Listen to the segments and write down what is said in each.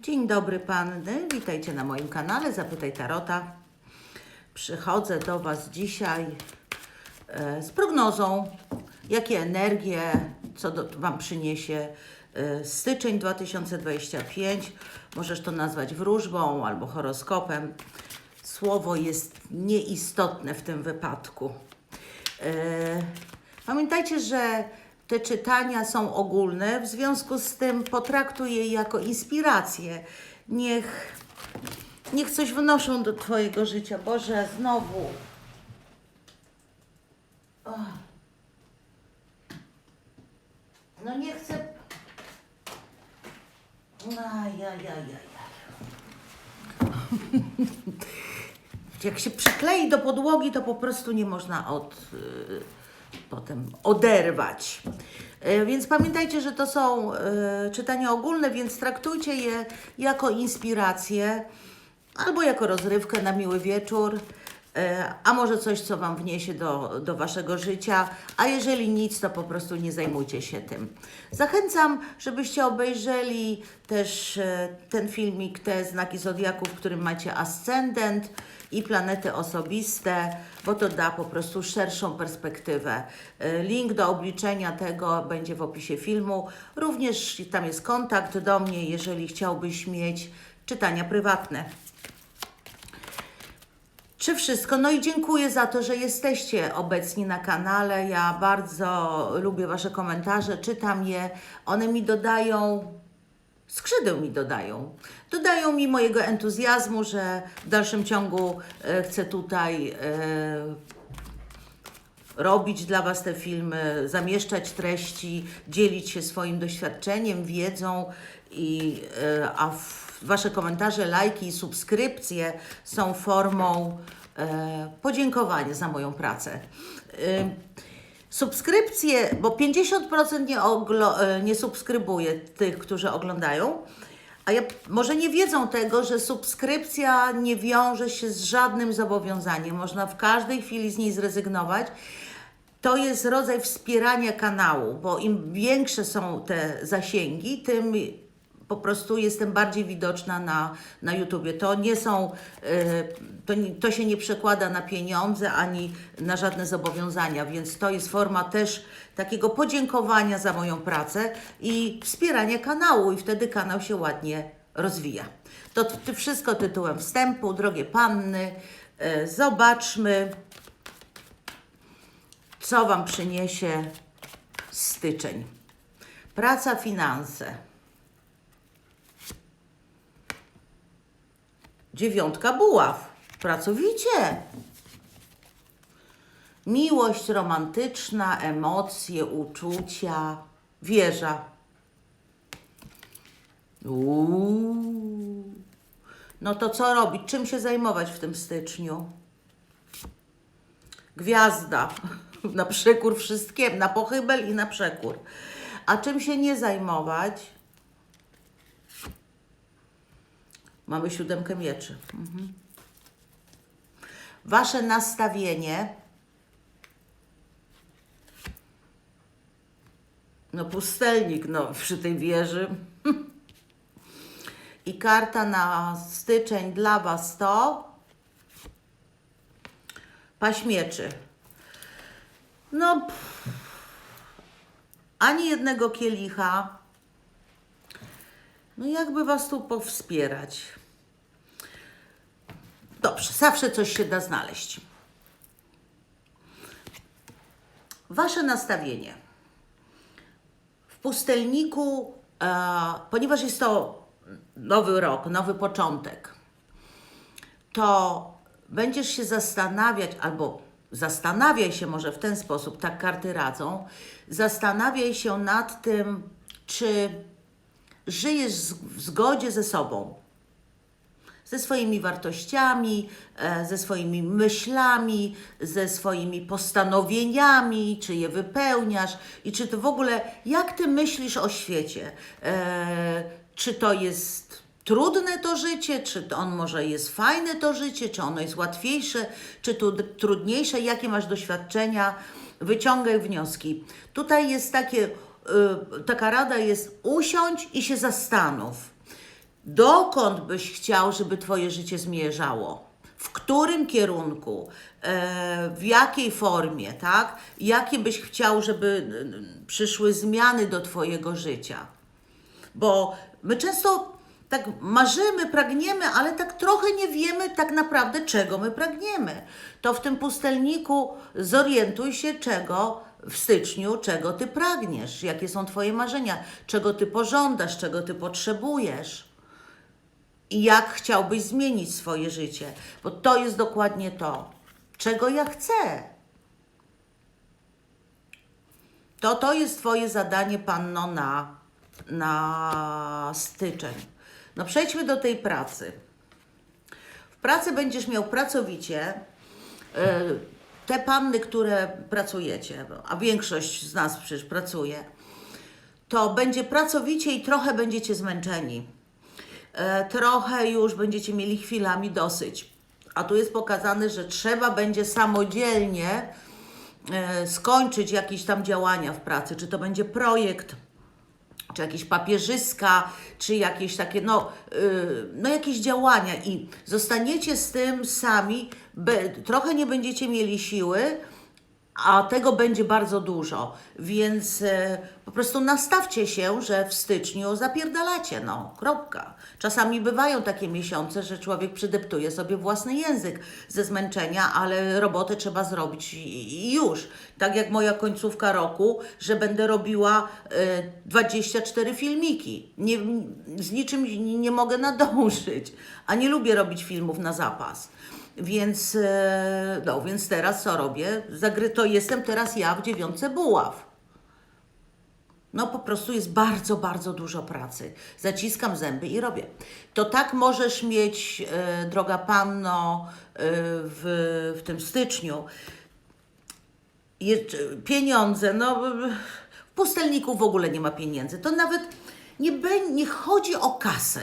Dzień dobry panny, witajcie na moim kanale Zapytaj Tarota. Przychodzę do Was dzisiaj e, z prognozą, jakie energie, co do, Wam przyniesie e, styczeń 2025. Możesz to nazwać wróżbą albo horoskopem. Słowo jest nieistotne w tym wypadku. E, Pamiętajcie, że te czytania są ogólne, w związku z tym potraktuj je jako inspirację. Niech, niech coś wnoszą do Twojego życia. Boże, znowu. O. No nie chcę. Ajajajaj. Jak się przyklei do podłogi, to po prostu nie można od, y, potem oderwać. Y, Więc pamiętajcie, że to są y, czytania ogólne, więc traktujcie je jako inspirację albo jako rozrywkę na miły wieczór, a może coś, co Wam wniesie do, do Waszego życia, a jeżeli nic, to po prostu nie zajmujcie się tym. Zachęcam, żebyście obejrzeli też e, ten filmik, te znaki zodiaku, w którym macie ascendent i planety osobiste, bo to da po prostu szerszą perspektywę. E, Link do obliczenia tego będzie w opisie filmu. Również tam jest kontakt do mnie, jeżeli chciałbyś mieć czytania prywatne. Czy wszystko? No i dziękuję za to, że jesteście obecni na kanale. Ja bardzo lubię Wasze komentarze, czytam je. One mi dodają, skrzydeł mi dodają. Dodają mi mojego entuzjazmu, że w dalszym ciągu e, chcę tutaj e, robić dla Was te filmy, zamieszczać treści, dzielić się swoim doświadczeniem, wiedzą, i, e, a w, Wasze komentarze, lajki i subskrypcje są formą e, podziękowania za moją pracę. E, subskrypcje, bo 50% nie, e, nie subskrybuje tych, którzy oglądają, a ja, może nie wiedzą tego, że subskrypcja nie wiąże się z żadnym zobowiązaniem. Można w każdej chwili z niej zrezygnować. To jest rodzaj wspierania kanału, bo im większe są te zasięgi, tym po prostu jestem bardziej widoczna na, na YouTubie. To nie są, y, to, to się nie przekłada na pieniądze ani na żadne zobowiązania, więc to jest forma też takiego podziękowania za moją pracę i wspierania kanału i wtedy kanał się ładnie rozwija. To ty- wszystko tytułem wstępu, drogie panny. y, Zobaczmy, co Wam przyniesie styczeń. Praca, finanse. Dziewiątka buław. Pracowicie. Miłość romantyczna, emocje, uczucia, wieża. Uuu. No to co robić? Czym się zajmować w tym styczniu? Gwiazda. Na przekór wszystkim, na pochybel i na przekór. A czym się nie zajmować? Mamy siódemkę mieczy. Mhm. Wasze nastawienie. No pustelnik, no przy tej wieży. I karta na styczeń dla Was to paśmieczy. No, pff, ani jednego kielicha. No jakby Was tu powspierać? Dobrze, zawsze coś się da znaleźć. Wasze nastawienie. W pustelniku, e, ponieważ jest to nowy rok, nowy początek, to będziesz się zastanawiać, albo zastanawiaj się może w ten sposób, tak karty radzą, zastanawiaj się nad tym, czy żyjesz w zgodzie ze sobą, ze swoimi wartościami, e, ze swoimi myślami, ze swoimi postanowieniami, czy je wypełniasz i czy to w ogóle, jak ty myślisz o świecie? E, czy to jest trudne to życie, czy on może jest fajne to życie, czy ono jest łatwiejsze, czy tu trudniejsze, jakie masz doświadczenia? Wyciągaj wnioski. Tutaj jest takie, y, taka rada jest usiądź i się zastanów dokąd byś chciał, żeby Twoje życie zmierzało. W którym kierunku, e, w jakiej formie, tak? Jakie byś chciał, żeby przyszły zmiany do Twojego życia. Bo my często tak marzymy, pragniemy, ale tak trochę nie wiemy tak naprawdę, czego my pragniemy. To w tym pustelniku zorientuj się, czego w styczniu, czego ty pragniesz, jakie są twoje marzenia, czego ty pożądasz, czego ty potrzebujesz. I jak chciałbyś zmienić swoje życie, bo to jest dokładnie to, czego ja chcę. To to jest Twoje zadanie, panno, na, na styczeń. No przejdźmy do tej pracy. W pracy będziesz miał pracowicie. e, Te panny, które pracujecie, a większość z nas przecież pracuje, to będzie pracowicie i trochę będziecie zmęczeni. E, Trochę już będziecie mieli chwilami dosyć. A tu jest pokazane, że trzeba będzie samodzielnie e, skończyć jakieś tam działania w pracy, czy to będzie projekt, czy jakieś papierzyska, czy jakieś takie, no, yy, no jakieś działania i zostaniecie z tym sami, trochę nie będziecie mieli siły, a tego będzie bardzo dużo, więc e, po prostu nastawcie się, że w styczniu zapierdalacie, no, kropka. Czasami bywają takie miesiące, że człowiek przydeptuje sobie własny język ze zmęczenia, ale robotę trzeba zrobić i, już. Tak jak moja końcówka roku, że będę robiła e, 24 filmiki. Nie, z niczym nie mogę nadążyć, a nie lubię robić filmów na zapas. Więc, e, no, więc teraz co robię? Zagry to jestem teraz ja w dziewiątce buław. No po prostu jest bardzo, bardzo dużo pracy. Zaciskam zęby i robię. To tak możesz mieć, e, droga panno, e, w, w tym styczniu. Je, pieniądze, no w pustelniku w ogóle nie ma pieniędzy. To nawet nie, bę- nie chodzi o kasę.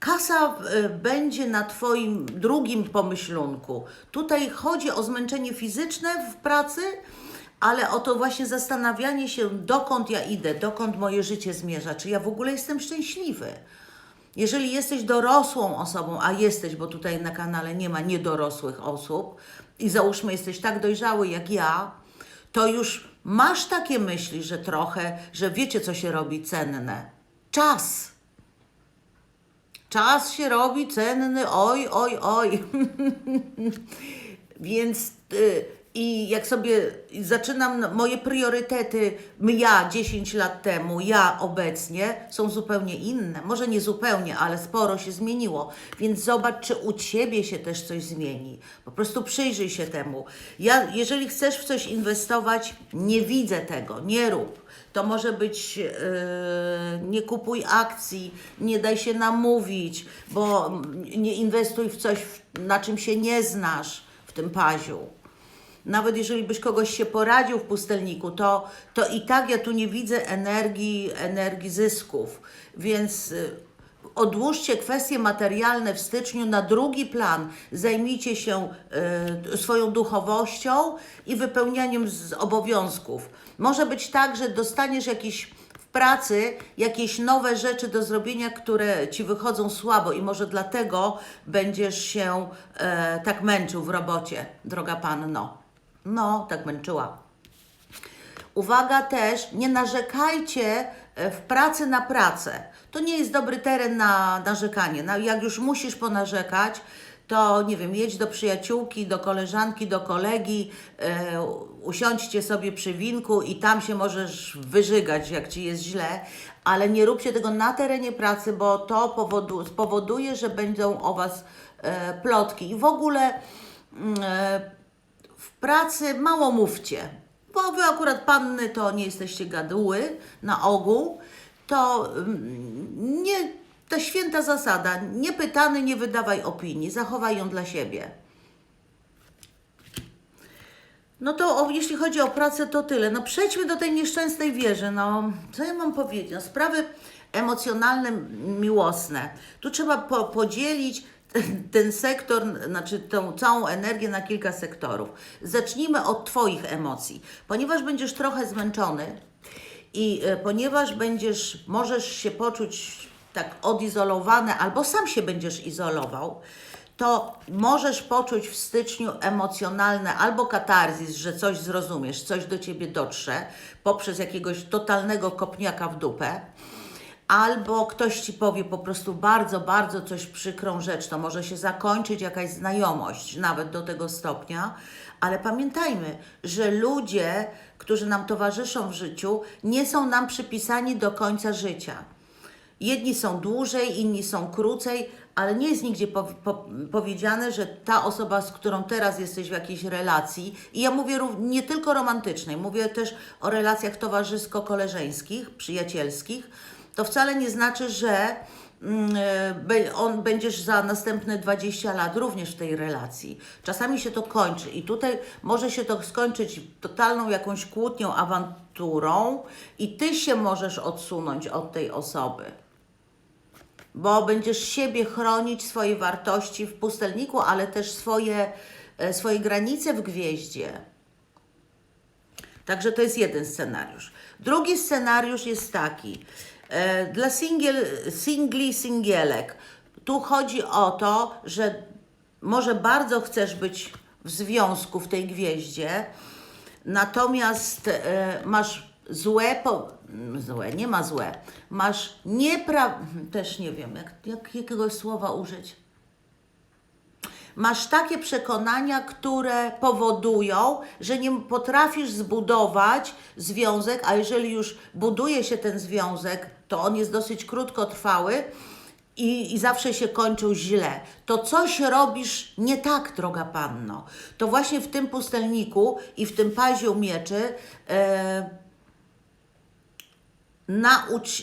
Kasa e, będzie na Twoim drugim pomyślunku. Tutaj chodzi o zmęczenie fizyczne w pracy, ale o to właśnie zastanawianie się, dokąd ja idę, dokąd moje życie zmierza, czy ja w ogóle jestem szczęśliwy. Jeżeli jesteś dorosłą osobą, a jesteś, bo tutaj na kanale nie ma niedorosłych osób, i załóżmy, jesteś tak dojrzały jak ja, to już masz takie myśli, że trochę, że wiecie, co się robi cenne. Czas. Czas się robi cenny, oj, oj, oj. Więc y, i jak sobie zaczynam, moje priorytety, ja 10 lat temu, ja obecnie są zupełnie inne. Może nie zupełnie, ale sporo się zmieniło. Więc zobacz, czy u Ciebie się też coś zmieni. Po prostu przyjrzyj się temu. Ja, jeżeli chcesz w coś inwestować, nie widzę tego, nie rób. To może być, yy, nie kupuj akcji, nie daj się namówić, bo nie inwestuj w coś, na czym się nie znasz w tym paziu. Nawet jeżeli byś kogoś się poradził w pustelniku, to, to i tak ja tu nie widzę energii, energii zysków. Więc y, odłóżcie kwestie materialne w styczniu na drugi plan. Zajmijcie się y, swoją duchowością i wypełnianiem z obowiązków. Może być tak, że dostaniesz jakiś w pracy jakieś nowe rzeczy do zrobienia, które ci wychodzą słabo i może dlatego będziesz się e, tak męczył w robocie, droga panno. No, tak męczyła. Uwaga też, nie narzekajcie e, w pracy na pracę. To nie jest dobry teren na narzekanie. No, jak już musisz ponarzekać, to nie wiem, jedź do przyjaciółki, do koleżanki, do kolegi, e, usiądźcie sobie przy winku i tam się możesz wyżygać, jak ci jest źle, ale nie róbcie tego na terenie pracy, bo to powodu, spowoduje, że będą o Was e, plotki. I w ogóle mm, e, w pracy mało mówcie, bo wy akurat panny to nie jesteście gaduły na ogół, to mm, nie, ta święta zasada, nie pytany, nie wydawaj opinii, zachowaj ją dla siebie. No to o, jeśli chodzi o pracę, to tyle. No przejdźmy do tej nieszczęsnej wieży. No, co ja mam powiedzieć? No, sprawy emocjonalne, miłosne. Tu trzeba po, podzielić ten, sektor, znaczy tą całą energię na kilka sektorów. Zacznijmy od Twoich emocji. Ponieważ będziesz trochę zmęczony i e, ponieważ będziesz, możesz się poczuć tak odizolowane, albo sam się będziesz izolował, to możesz poczuć w styczniu emocjonalne albo katarzis, że coś zrozumiesz, coś do ciebie dotrze poprzez jakiegoś totalnego kopniaka w dupę, albo ktoś ci powie po prostu bardzo, bardzo coś przykrą rzecz, to może się zakończyć jakaś znajomość, nawet do tego stopnia, ale pamiętajmy, że ludzie, którzy nam towarzyszą w życiu, nie są nam przypisani do końca życia. Jedni są dłużej, inni są krócej, ale nie jest nigdzie po, po, powiedziane, że ta osoba, z którą teraz jesteś w jakiejś relacji, i ja mówię nie tylko romantycznej, mówię też o relacjach towarzysko-koleżeńskich, przyjacielskich, to wcale nie znaczy, że on będziesz za następne 20 lat również w tej relacji. Czasami się to kończy i tutaj może się to skończyć totalną jakąś kłótnią, awanturą i ty się możesz odsunąć od tej osoby bo będziesz siebie chronić, swoje wartości w pustelniku, ale też swoje, e, swoje granice w gwieździe. Także to jest jeden scenariusz. Drugi scenariusz jest taki. E, dla singiel, singli, singielek, tu chodzi o to, że może bardzo chcesz być w związku w tej gwieździe, natomiast e, masz złe, po, złe, nie ma złe, masz niepra... też nie wiem, jak, jak, jakiego słowa użyć. Masz takie przekonania, które powodują, że nie potrafisz zbudować związek, a jeżeli już buduje się ten związek, to on jest dosyć krótkotrwały i, i zawsze się kończył źle. To coś robisz nie tak, droga panno. To właśnie w tym pustelniku i w tym paziu mieczy. E, naucz,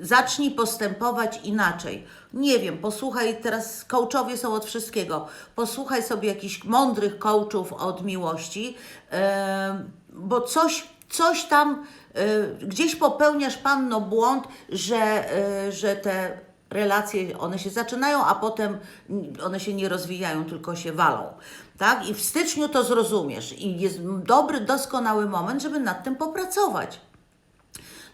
zacznij postępować inaczej. Nie wiem, posłuchaj, teraz coachowie są od wszystkiego. Posłuchaj sobie jakichś mądrych coachów od miłości, em, bo coś, coś tam, e, gdzieś popełniasz, panno, błąd, że, e, że te relacje, one się zaczynają, a potem one się nie rozwijają, tylko się walą. Tak? I w styczniu to zrozumiesz. I jest dobry, doskonały moment, żeby nad tym popracować.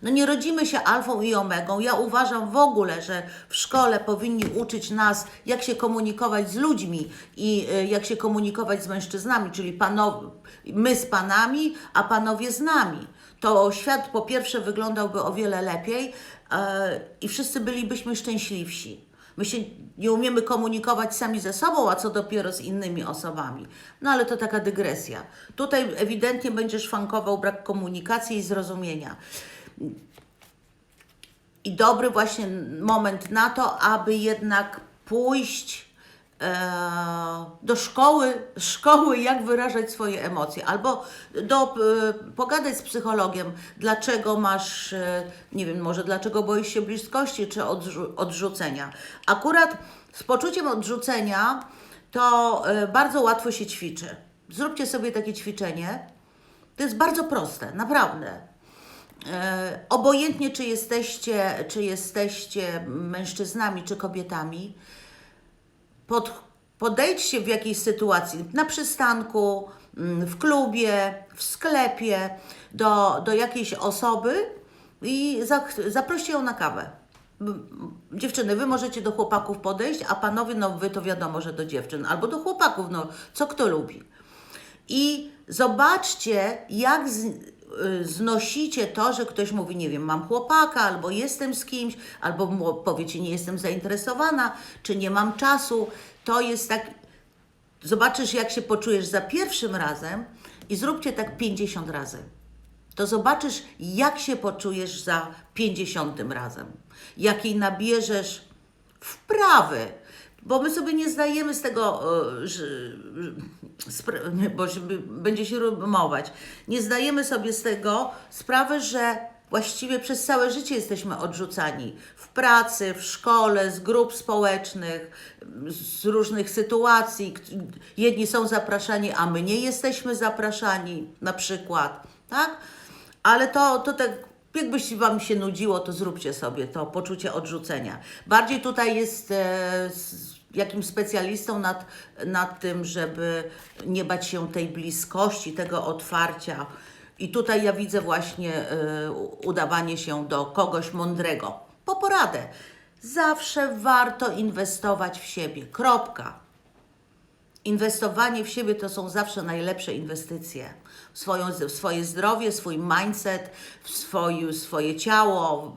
No nie rodzimy się alfą i omegą. Ja uważam w ogóle, że w szkole powinni uczyć nas, jak się komunikować z ludźmi i y, jak się komunikować z mężczyznami, czyli panow- my z panami, a panowie z nami. To świat po pierwsze wyglądałby o wiele lepiej e, i wszyscy bylibyśmy szczęśliwsi. My się nie umiemy komunikować sami ze sobą, a co dopiero z innymi osobami. No ale to taka dygresja. Tutaj ewidentnie będziesz fankował brak komunikacji i zrozumienia. I dobry właśnie moment na to, aby jednak pójść e, do szkoły, szkoły, jak wyrażać swoje emocje, albo do, e, pogadać z psychologiem, dlaczego masz, e, nie wiem, może dlaczego boisz się bliskości czy odrzu- odrzucenia. Akurat z poczuciem odrzucenia to bardzo łatwo się ćwiczy. Zróbcie sobie takie ćwiczenie. To jest bardzo proste, naprawdę. E, obojętnie czy jesteście, czy jesteście mężczyznami, czy kobietami, pod, podejdźcie w jakiejś sytuacji, na przystanku, mm, w klubie, w sklepie, do, do jakiejś osoby i zach- zaproście ją na kawę. Dziewczyny, wy możecie do chłopaków podejść, a panowie, no wy to wiadomo, że do dziewczyn, albo do chłopaków, no co kto lubi. I zobaczcie, jak z, znosicie to, że ktoś mówi, nie wiem, mam chłopaka, albo jestem z kimś, albo powiecie, nie jestem zainteresowana, czy nie mam czasu. To jest tak. Zobaczysz, jak się poczujesz za pierwszym razem i zróbcie tak 50 razy. To zobaczysz, jak się poczujesz za 50 razem. Jakiej nabierzesz wprawy, bo my sobie nie zdajemy z tego, e, że, bo będzie się rymować, nie zdajemy sobie z tego sprawy, że właściwie przez całe życie jesteśmy odrzucani w pracy, w szkole, z grup społecznych, z różnych sytuacji. Jedni są zapraszani, a my nie jesteśmy zapraszani, na przykład, tak? Ale to, to tak, jakbyś Wam się nudziło, to zróbcie sobie to poczucie odrzucenia. Bardziej tutaj jest e, jakimś specjalistą nad, nad tym, żeby nie bać się tej bliskości, tego otwarcia. I tutaj ja widzę właśnie e, udawanie się do kogoś mądrego. Po poradę. Zawsze warto inwestować w siebie. Kropka. Inwestowanie w siebie to są zawsze najlepsze inwestycje. W, swoją, w swoje zdrowie, swój mindset, w swoje, swoje ciało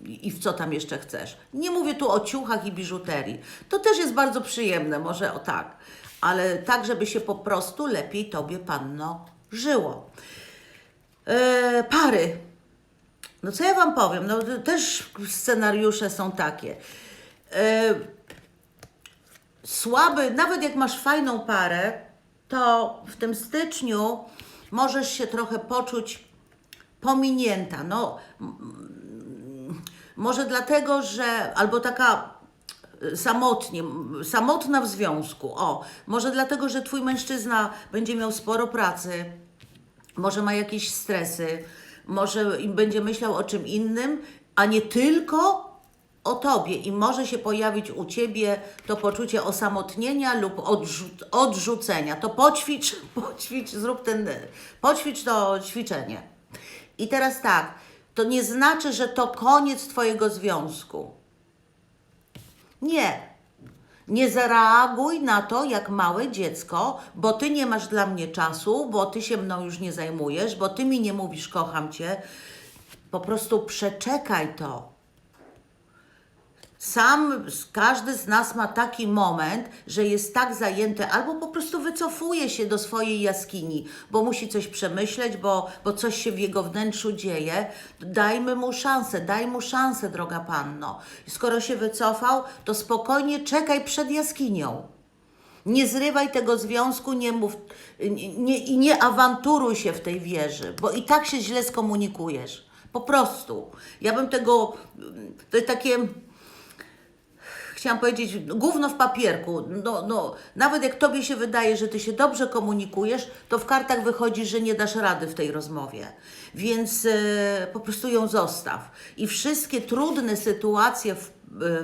i w co tam jeszcze chcesz. Nie mówię tu o ciuchach i biżuterii. To też jest bardzo przyjemne, może o tak, ale tak, żeby się po prostu lepiej Tobie, panno, żyło. E, pary. No co ja Wam powiem? No też scenariusze są takie. E, słaby, nawet jak masz fajną parę, to w tym styczniu możesz się trochę poczuć pominięta. No, może dlatego, że albo taka y, samotnie, samotna w związku. O, może dlatego, że twój mężczyzna będzie miał sporo pracy, może ma jakieś stresy, może będzie myślał o czym innym, a nie tylko o tobie i może się pojawić u ciebie to poczucie osamotnienia lub odrzu- odrzucenia. To poćwicz, poćwicz, zrób ten, poćwicz to ćwiczenie. I teraz tak, to nie znaczy, że to koniec twojego związku. Nie. Nie zareaguj na to jak małe dziecko, bo ty nie masz dla mnie czasu, bo ty się mną już nie zajmujesz, bo ty mi nie mówisz kocham cię. Po prostu przeczekaj to. Sam każdy z nas ma taki moment, że jest tak zajęty, albo po prostu wycofuje się do swojej jaskini, bo musi coś przemyśleć, bo, bo coś się w jego wnętrzu dzieje. Dajmy mu szansę, daj mu szansę, droga panno. Skoro się wycofał, to spokojnie czekaj przed jaskinią. Nie zrywaj tego związku, nie mów nie, i nie awanturuj się w tej wieży, bo i tak się źle skomunikujesz. Po prostu. Ja bym tego, to jest takie, chciałam powiedzieć, gówno w papierku. No, no, nawet jak tobie się wydaje, że ty się dobrze komunikujesz, to w kartach wychodzi, że nie dasz rady w tej rozmowie. Więc e, po prostu ją zostaw. I wszystkie trudne sytuacje w,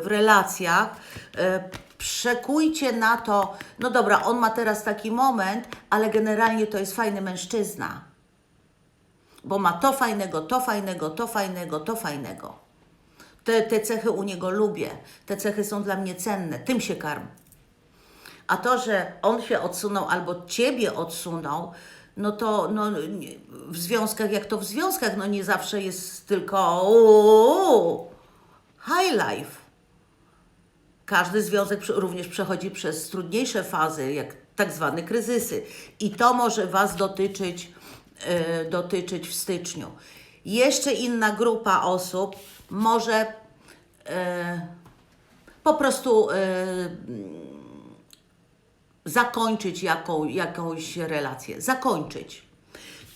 w relacjach e, przekujcie na to, no dobra, on ma teraz taki moment, ale generalnie to jest fajny mężczyzna. Bo ma to fajnego, to fajnego, to fajnego, to fajnego. Te, te cechy u niego lubię. Te cechy są dla mnie cenne. Tym się karm. A to, że on się odsunął albo ciebie odsunął, no to no, w związkach, jak to w związkach, no nie zawsze jest tylko uuu, high life. Każdy związek również przechodzi przez trudniejsze fazy, jak tak zwane kryzysy. I to może Was dotyczyć, e, dotyczyć w styczniu. Jeszcze inna grupa osób może e, po prostu e, zakończyć jaką, jakąś relację. Zakończyć.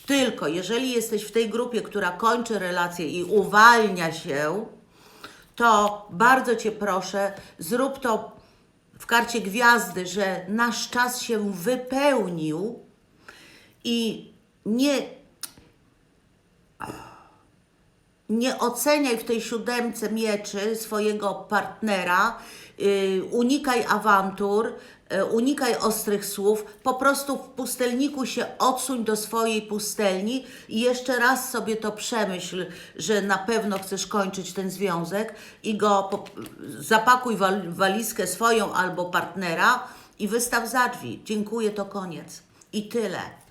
Tylko jeżeli jesteś w tej grupie, która kończy relację i uwalnia się, to bardzo Cię proszę, zrób to w karcie gwiazdy, że nasz czas się wypełnił i nie, nie oceniaj w tej siódemce mieczy swojego partnera, yy, unikaj awantur, yy, unikaj ostrych słów, po prostu w pustelniku się odsuń do swojej pustelni i jeszcze raz sobie to przemyśl, że na pewno chcesz kończyć ten związek i go zapakuj wal, walizkę swoją albo partnera i wystaw za drzwi. Dziękuję, to koniec. I tyle.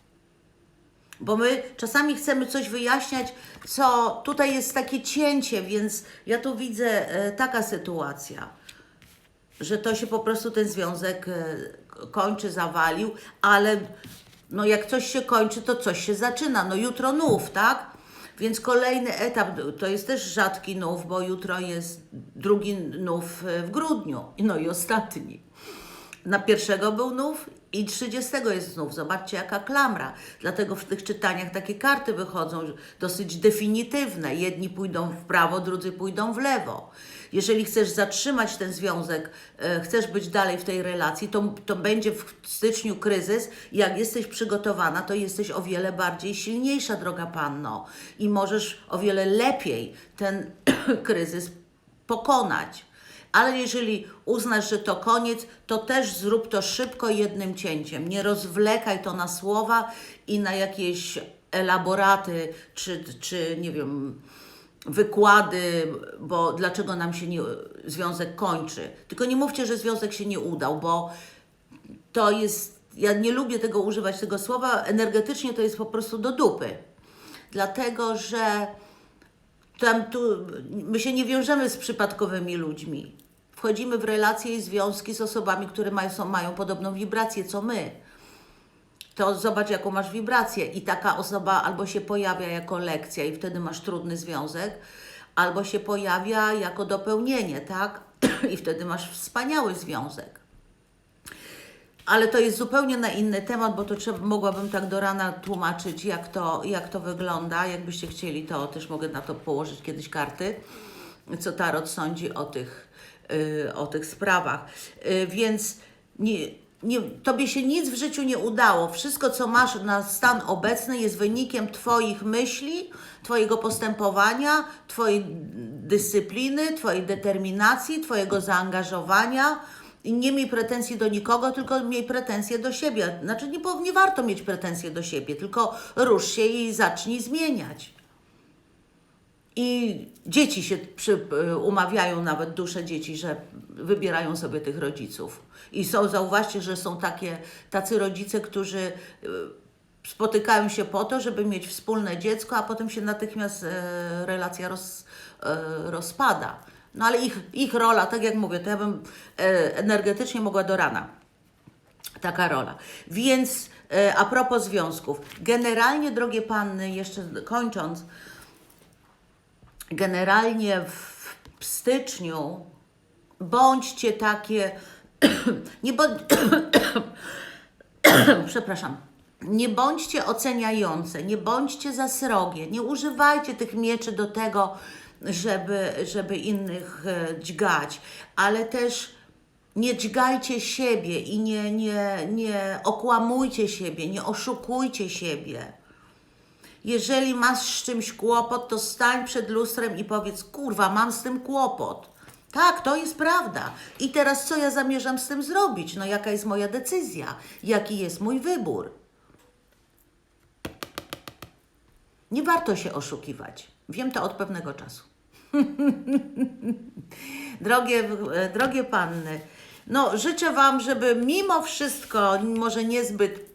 Bo my czasami chcemy coś wyjaśniać, co tutaj jest takie cięcie, więc ja tu widzę e, taka sytuacja, że to się po prostu ten związek e, kończy, zawalił, ale no jak coś się kończy, to coś się zaczyna. No jutro nów, tak? Więc kolejny etap, to jest też rzadki nów, bo jutro jest drugi nów e, w grudniu, no i ostatni. Na pierwszego był nów i 30 jest znów. Zobaczcie, jaka klamra. Dlatego w tych czytaniach takie karty wychodzą dosyć definitywne. Jedni pójdą w prawo, drudzy pójdą w lewo. Jeżeli chcesz zatrzymać ten związek, e, chcesz być dalej w tej relacji, to, to będzie w styczniu kryzys. Jak jesteś przygotowana, to jesteś o wiele bardziej silniejsza, droga panno. I możesz o wiele lepiej ten kryzys pokonać. Ale jeżeli uznasz, że to koniec, to też zrób to szybko jednym cięciem. Nie rozwlekaj to na słowa i na jakieś elaboraty, czy, czy nie wiem, wykłady, bo dlaczego nam się nie, związek kończy. Tylko nie mówcie, że związek się nie udał, bo to jest, ja nie lubię tego używać tego słowa, energetycznie to jest po prostu do dupy. Dlatego, że tam tu, my się nie wiążemy z przypadkowymi ludźmi. Wchodzimy w relacje i związki z osobami, które mają, są, mają podobną wibrację co my. To zobacz, jaką masz wibrację. I taka osoba albo się pojawia jako lekcja i wtedy masz trudny związek, albo się pojawia jako dopełnienie, tak? I wtedy masz wspaniały związek. Ale to jest zupełnie na inny temat, bo to trzeba, mogłabym tak do rana tłumaczyć, jak to, jak to wygląda. Jakbyście chcieli, to też mogę na to położyć kiedyś karty, co Tarot sądzi o tych, o tych sprawach. Yy, więc nie, nie, tobie się nic w życiu nie udało. Wszystko, co masz na stan obecny, jest wynikiem Twoich myśli, Twojego postępowania, Twojej dyscypliny, Twojej determinacji, Twojego zaangażowania. I nie miej pretensji do nikogo, tylko miej pretensje do siebie. Znaczy, nie, nie warto mieć pretensje do siebie, tylko rusz się i zacznij zmieniać. I dzieci się przy, y, umawiają, nawet dusze dzieci, że wybierają sobie tych rodziców. I są, zauważcie, że są takie, tacy rodzice, którzy y, spotykają się po to, żeby mieć wspólne dziecko, a potem się natychmiast e, relacja roz, e, rozpada. No ale ich, ich rola, tak jak mówię, to ja bym e, energetycznie mogła do rana taka rola. Więc e, a propos związków, generalnie, drogie panny, jeszcze kończąc, generalnie w, styczniu bądźcie takie, nie bądź, przepraszam, nie bądźcie oceniające, nie bądźcie za srogie, nie używajcie tych mieczy do tego, żeby, żeby innych e, dźgać, ale też nie dźgajcie siebie i nie, nie, nie okłamujcie siebie, nie oszukujcie siebie. Jeżeli masz z czymś kłopot, to stań przed lustrem i powiedz: Kurwa, mam z tym kłopot. Tak, to jest prawda. I teraz co ja zamierzam z tym zrobić? No, jaka jest moja decyzja? Jaki jest mój wybór? Nie warto się oszukiwać. Wiem to od pewnego czasu. drogie, e, drogie panny, no życzę Wam, żeby mimo wszystko, może niezbyt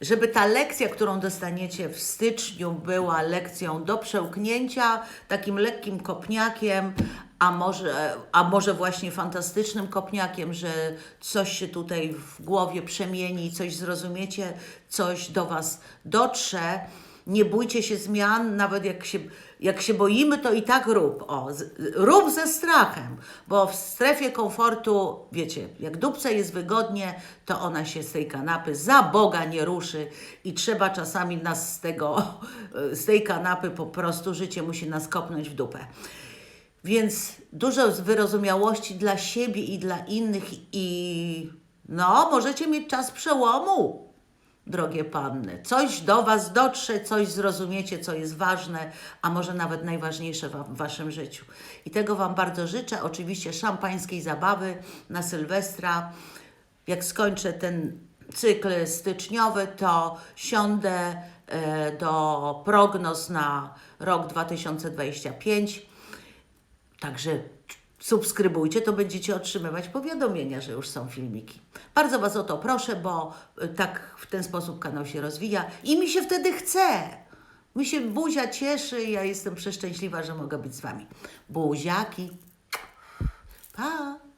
żeby ta lekcja, którą dostaniecie w styczniu, była lekcją do przełknięcia, takim lekkim kopniakiem, a może, a może właśnie fantastycznym kopniakiem, że coś się tutaj w głowie przemieni, coś zrozumiecie, coś do Was dotrze. Nie bójcie się zmian, nawet jak się, jak się boimy, to i tak rób. O, rób ze strachem, bo w strefie komfortu, wiecie, jak dupce jest wygodnie, to ona się z tej kanapy za Boga nie ruszy i trzeba czasami nas z, tego, z tej kanapy po prostu życie musi nas kopnąć w dupę. Więc dużo wyrozumiałości dla siebie i dla innych i no, możecie mieć czas przełomu drogie panny. Coś do Was dotrze, coś zrozumiecie, co jest ważne, a może nawet najważniejsze wa- w Waszym życiu. I tego Wam bardzo życzę. Oczywiście szampańskiej zabawy na Sylwestra. Jak skończę ten cykl styczniowy, to siądę e, do prognoz na rok 2025. Także subskrybujcie, to będziecie otrzymywać powiadomienia, że już są filmiki. Bardzo Was o to proszę, bo y, tak w ten sposób kanał się rozwija i mi się wtedy chce. Mi się buzia cieszy, ja jestem przeszczęśliwa, że mogę być z Wami. Buziaki. Pa!